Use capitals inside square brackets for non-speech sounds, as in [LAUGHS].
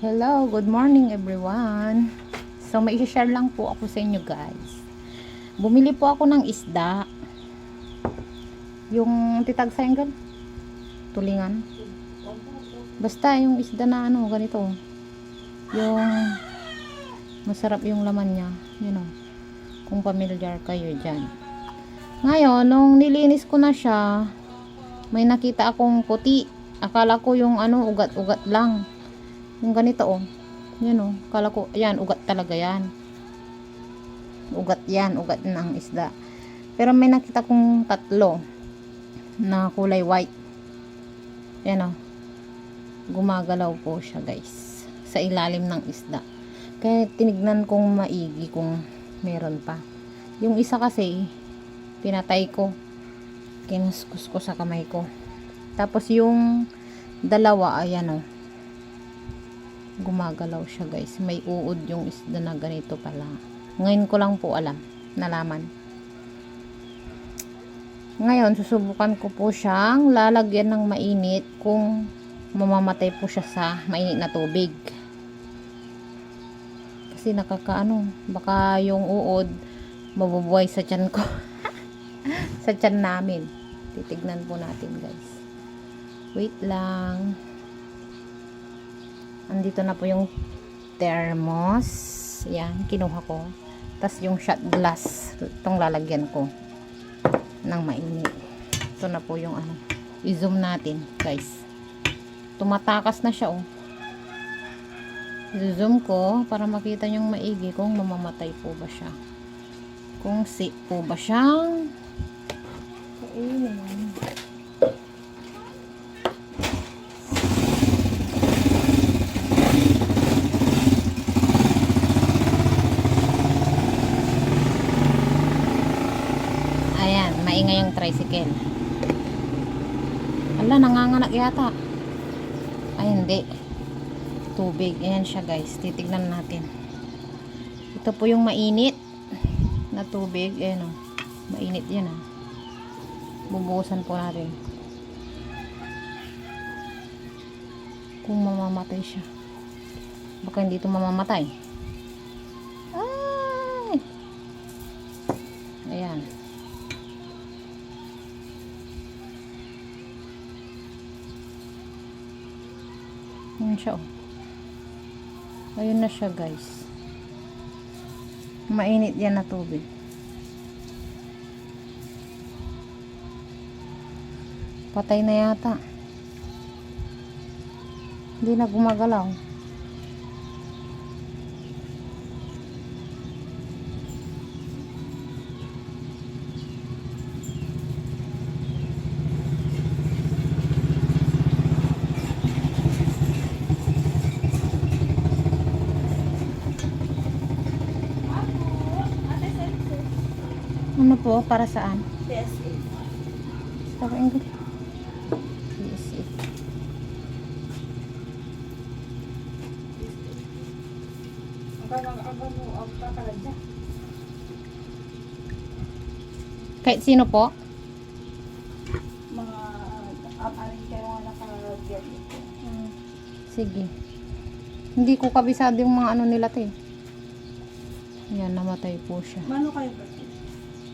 Hello, good morning everyone. So may share lang po ako sa inyo guys. Bumili po ako ng isda. Yung titag sayanggal. Tulingan. Basta yung isda na ano, ganito. Yung masarap yung laman niya. You know. Kung familiar kayo dyan. Ngayon, nung nilinis ko na siya, may nakita akong puti. Akala ko yung ano, ugat-ugat lang. Yung ganito oh. Yan oh. Akala ko, ayan, ugat talaga yan. Ugat yan, ugat ng isda. Pero may nakita kong tatlo na kulay white. Yan oh. Gumagalaw po siya guys. Sa ilalim ng isda. Kaya tinignan kong maigi kung meron pa. Yung isa kasi, pinatay ko. Kinuskus ko sa kamay ko. Tapos yung dalawa, ayan oh gumagalaw siya guys. May uod yung isda na ganito pala. Ngayon ko lang po alam. Nalaman. Ngayon susubukan ko po siyang lalagyan ng mainit kung mamamatay po siya sa mainit na tubig. Kasi nakakaano baka yung uod mabubuhay sa tiyan ko. [LAUGHS] Sa tiyan namin. Titignan po natin guys. Wait lang andito na po yung thermos. Yan, kinuha ko. Tas yung shot glass itong lalagyan ko ng mainit ito na po yung ano i-zoom natin guys. Tumatakas na siya oh. I-zoom ko para makita nyong maigi kung mamamatay po ba siya. Kung safe po ba siyang kainin Ayan, maingay yung tricycle. Ala, nanganganak yata. Ay, hindi. Tubig. Ayan siya guys. Titignan natin. Ito po yung mainit na tubig. Ayan o. Mainit yan ah. Bubuhusan po natin. Kung mamamatay siya. Baka hindi ito mamamatay. Ay! Ayan. Ayan siya oh. Ayun na siya guys. Mainit yan na tubig. Patay na yata. Hindi na gumagalaw. Ano po? Para saan? PSA. Sa English. Yes, it. Kahit sino po? Mga aparin kayo mga naka-get ito. Sige. Hindi ko kabisado yung mga ano nila te. Yan, namatay po siya. Mano kayo ba?